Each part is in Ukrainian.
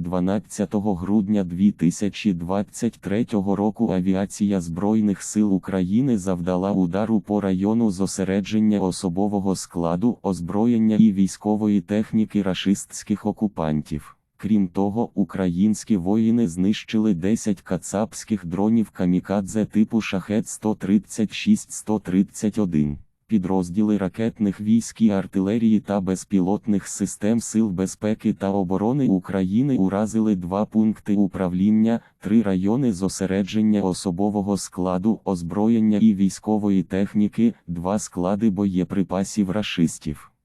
12 грудня 2023 року авіація Збройних сил України завдала удару по району зосередження особового складу, озброєння і військової техніки рашистських окупантів. Крім того, українські воїни знищили 10 кацапських дронів камікадзе типу шахет 136-131. Підрозділи ракетних військ і артилерії та безпілотних систем Сил безпеки та оборони України уразили два пункти управління, три райони зосередження особового складу, озброєння і військової техніки, два склади боєприпасів рашистів.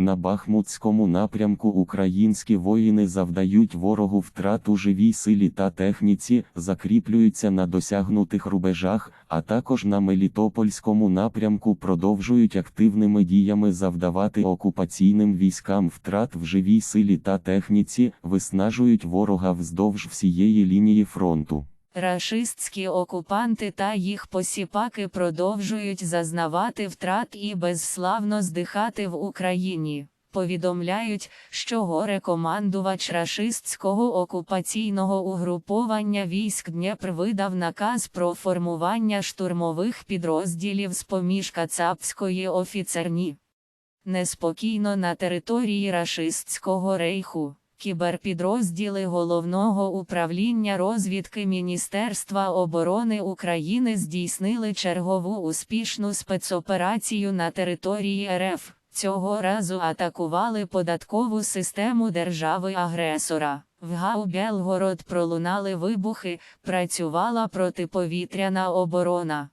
На Бахмутському напрямку українські воїни завдають ворогу втрат у живій силі та техніці, закріплюються на досягнутих рубежах, а також на Мелітопольському напрямку продовжують активними діями завдавати окупаційним військам втрат в живій силі та техніці, виснажують ворога вздовж всієї лінії фронту. Рашистські окупанти та їх посіпаки продовжують зазнавати втрат і безславно здихати в Україні. Повідомляють, що горе-командувач рашистського окупаційного угруповання військ Дніпр видав наказ про формування штурмових підрозділів з поміж Кацапської офіцерні. Неспокійно на території рашистського рейху. Кіберпідрозділи Головного управління розвідки Міністерства оборони України здійснили чергову успішну спецоперацію на території РФ. Цього разу атакували податкову систему держави-агресора. В ГАУ Белгород пролунали вибухи, працювала протиповітряна оборона.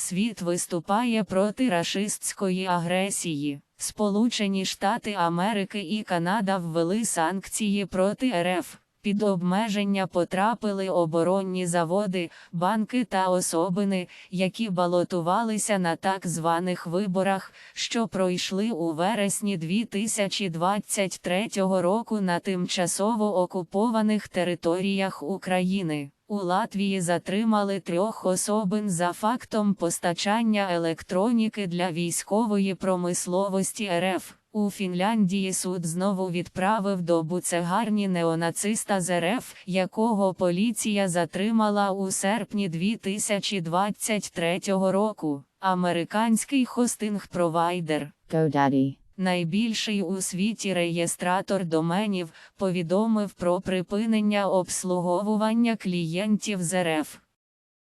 Світ виступає проти рашистської агресії. Сполучені Штати Америки і Канада ввели санкції проти РФ. Під обмеження потрапили оборонні заводи, банки та особини, які балотувалися на так званих виборах, що пройшли у вересні 2023 року на тимчасово окупованих територіях України. У Латвії затримали трьох особин за фактом постачання електроніки для військової промисловості РФ. У Фінляндії суд знову відправив до буцегарні неонациста з РФ, якого поліція затримала у серпні 2023 року. Американський хостинг-провайдер GoDaddy. Найбільший у світі реєстратор доменів повідомив про припинення обслуговування клієнтів з РФ.